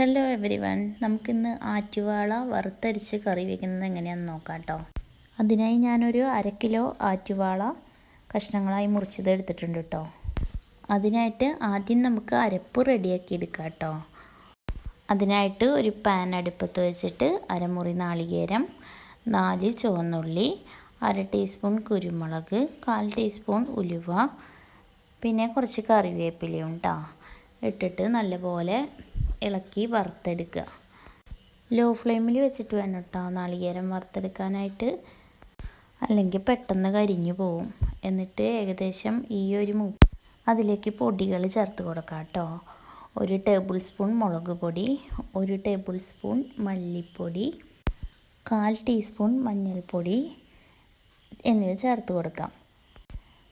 Hello every one നമുക്കിന്ന് ആറ്റുവാള വറുത്തരിച്ച് കറി വയ്ക്കുന്നത് എങ്ങനെയാണെന്ന് നോക്കാം കേട്ടോ അതിനായി ഞാനൊരു അര കിലോ ആറ്റുവാള കഷ്ണങ്ങളായി മുറിച്ചത് എടുത്തിട്ടുണ്ട് കേട്ടോ അതിനായിട്ട് ആദ്യം നമുക്ക് അരപ്പ് റെഡിയാക്കി എടുക്കാം കേട്ടോ അതിനായിട്ട് ഒരു പാൻ അടുപ്പത്ത് വെച്ചിട്ട് അരമുറി നാളികേരം നാല് ചുവന്നുള്ളി അര ടീസ്പൂൺ കുരുമുളക് കാൽ ടീസ്പൂൺ ഉലുവ പിന്നെ കുറച്ച് കറിവേപ്പിലയും കേട്ടോ ഇട്ടിട്ട് നല്ലപോലെ ഇളക്കി വറുത്തെടുക്കുക. ലോ ഫ്ലെയിമിൽ വെച്ചിട്ട് വേണം കേട്ടോ നാളികേരം വറുത്തെടുക്കാനായിട്ട്. അല്ലെങ്കിൽ പെട്ടെന്ന് കരിഞ്ഞു പോവും. എന്നിട്ട് ഏകദേശം ഈ ഒരു മൂ അതിലേക്ക് പൊടികൾ ചേർത്ത് കൊടുക്കാം കേട്ടോ ഒരു ടേബിൾ സ്പൂൺ മുളക് പൊടി ഒരു ടേബിൾ സ്പൂൺ മല്ലിപ്പൊടി കാൽ ടീസ്പൂൺ മഞ്ഞൾപ്പൊടി എന്നിവ ചേർത്ത് കൊടുക്കാം.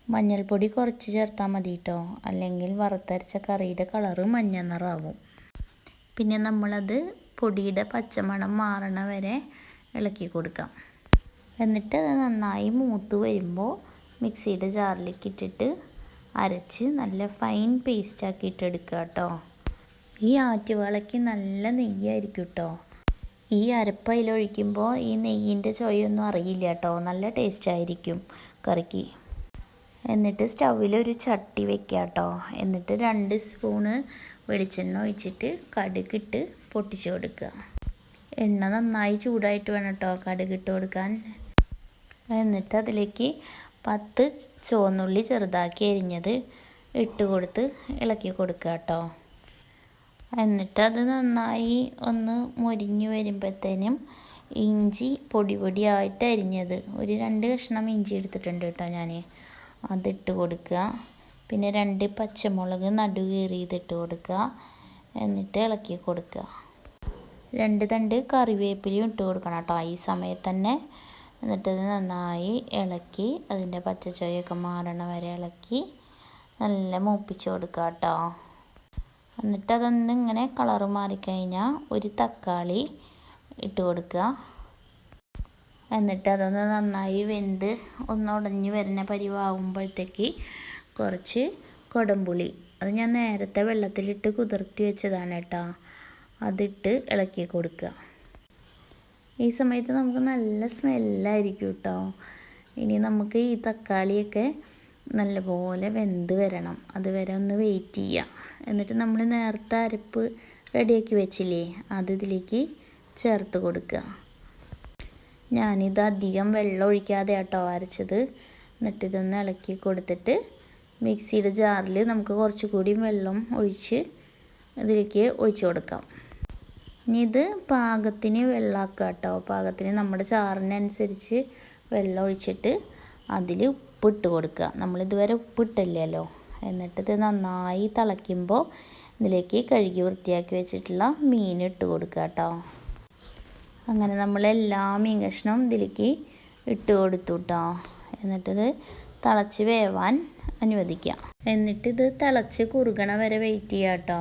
മഞ്ഞൾപ്പൊടി കുറച്ച് ചേർത്താൽ മതി കേട്ടോ അല്ലെങ്കിൽ വറുത്തരച്ച കറിയുടെ കളറ് മഞ്ഞ നിറാവും പിന്നെ നമ്മളത് പൊടിയുടെ പച്ചമണം മാറണ വരെ ഇളക്കി കൊടുക്കാം. എന്നിട്ട് അത് നന്നായി മൂത്ത് വരുമ്പോൾ മിക്സിയുടെ ജാറിലേക്ക് ഇട്ടിട്ട് അരച്ച് നല്ല ഫൈൻ പേസ്റ്റ് ഇട്ടെടുക്കുക കേട്ടോ. ഈ ആറ്റുവാളയ്ക്ക് നല്ല നെയ്യായിരിക്കും കേട്ടോ. ഈ അരപ്പ് അതിലൊഴിക്കുമ്പോൾ ഈ നെയ്യിന്റെ ചൊയൊന്നും അറിയില്ല കേട്ടോ. നല്ല ടേസ്റ്റ് ആയിരിക്കും കറിക്ക്. എന്നിട്ട് സ്റ്റൗവിൽ ഒരു ചട്ടി വെക്കുക കേട്ടോ എന്നിട്ട് രണ്ട് സ്പൂണ് വെളിച്ചെണ്ണ ഒഴിച്ചിട്ട് കടുകിട്ട് പൊട്ടിച്ചു കൊടുക്കുക. എണ്ണ നന്നായി ചൂടായിട്ട് വേണം കേട്ടോ കടുകിട്ട് കൊടുക്കാൻ. എന്നിട്ട് അതിലേക്ക് പത്ത് ചുവന്നുള്ളി ചെറുതാക്കി എരിഞ്ഞത് ഇട്ട് കൊടുത്ത് ഇളക്കി കൊടുക്കുക കേട്ടോ. എന്നിട്ട് അത് നന്നായി ഒന്ന് മൊരിഞ്ഞു വരുമ്പോഴത്തേനും ഇഞ്ചി പൊടി പൊടിയായിട്ട് അരിഞ്ഞത്. ഒരു രണ്ട് കഷ്ണം ഇഞ്ചി എടുത്തിട്ടുണ്ട് കേട്ടോ ഞാൻ അതിട്ട് കൊടുക്കുക. പിന്നെ രണ്ട് പച്ചമുളക് നടു കീറിയതിട്ട് കൊടുക്കുക. എന്നിട്ട് ഇളക്കി കൊടുക്കുക. രണ്ട് തണ്ട് കറിവേപ്പിലയും ഇട്ട് കൊടുക്കണം കേട്ടോ. ഈ സമയത്ത് തന്നെ എന്നിട്ടത് നന്നായി ഇളക്കി അതിന്റെ പച്ചച്ചോയൊക്കെ മാറണ വരെ ഇളക്കി നല്ല മൂപ്പിച്ച് കൊടുക്കുക കേട്ടോ. എന്നിട്ട് അതൊന്ന് ഇങ്ങനെ കളറ് മാറിക്കഴിഞ്ഞാൽ ഒരു തക്കാളി ഇട്ട് കൊടുക്കുക. എന്നിട്ട് അതൊന്ന് നന്നായി വെന്ത് ഒന്ന് ഉടഞ്ഞു വരുന്ന പരിവാകുമ്പോഴത്തേക്ക് കുറച്ച് കൊടമ്പുളി അത് ഞാൻ നേരത്തെ വെള്ളത്തിലിട്ട് കുതിർത്തി വെച്ചതാണ് കേട്ടോ. അതിട്ട് ഇളക്കി കൊടുക്കുക. ഈ സമയത്ത് നമുക്ക് നല്ല സ്മെല്ലായിരിക്കും കേട്ടോ. ഇനി നമുക്ക് ഈ തക്കാളിയൊക്കെ നല്ലപോലെ വെന്ത് വരണം. അതുവരെ ഒന്ന് വെയിറ്റ് ചെയ്യാം എന്നിട്ട് നമ്മൾ നേരത്തെ അരപ്പ് റെഡിയാക്കി വെച്ചില്ലേ അത് ഇതിലേക്ക് ചേർത്ത് കൊടുക്കുക. ഞാനിത് അധികം വെള്ളം ഒഴിക്കാതെ കേട്ടോ അരച്ചത്. എന്നിട്ട് ഇതൊന്ന് ഇളക്കി കൊടുത്തിട്ട് മിക്സിയുടെ ജാറിൽ നമുക്ക് കുറച്ചുകൂടി വെള്ളം ഒഴിച്ച് ഇതിലേക്ക് ഒഴിച്ചു കൊടുക്കാം. ഇനി ഇത് പാകത്തിന് വെള്ളമാക്കുക കേട്ടോ പാകത്തിന് നമ്മുടെ ചാറിനനുസരിച്ച് വെള്ളം ഒഴിച്ചിട്ട് അതിൽ ഉപ്പിട്ട് കൊടുക്കുക. നമ്മളിതുവരെ ഉപ്പിട്ടില്ലല്ലോ. എന്നിട്ട് ഇത് നന്നായി തിളയ്ക്കുമ്പോൾ ഇതിലേക്ക് കഴുകി വൃത്തിയാക്കി വെച്ചിട്ടുള്ള മീൻ ഇട്ട് കൊടുക്കുക കേട്ടോ അങ്ങനെ നമ്മൾ എല്ലാ മീൻ കഷ്ണവും ഇതിലേക്ക് ഇട്ട് കൊടുത്തു കേട്ടോ എന്നിട്ടിത് തിളച്ച് വേവാൻ അനുവദിക്കാം. എന്നിട്ടിത് തിളച്ച് കുറുകണ വരെ വെയിറ്റ് ചെയ്യുക കേട്ടോ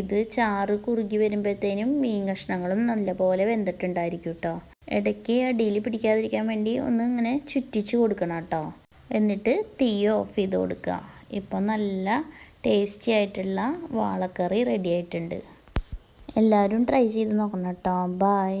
ഇത് ചാറ് കുറുകി വരുമ്പോഴത്തേനും മീൻ കഷ്ണങ്ങളും നല്ലപോലെ വെന്തിട്ടുണ്ടായിരിക്കും കേട്ടോ ഇടയ്ക്ക് അടിയിൽ പിടിക്കാതിരിക്കാൻ വേണ്ടി ഒന്ന് ഇങ്ങനെ ചുറ്റിച്ച് കൊടുക്കണം കേട്ടോ എന്നിട്ട് തീ ഓഫ് ചെയ്ത് കൊടുക്കുക ഇപ്പം നല്ല ടേസ്റ്റി ആയിട്ടുള്ള വാളക്കറി റെഡി ആയിട്ടുണ്ട്. എല്ലാവരും ട്രൈ ചെയ്ത് നോക്കണം കേട്ടോ. ബായ്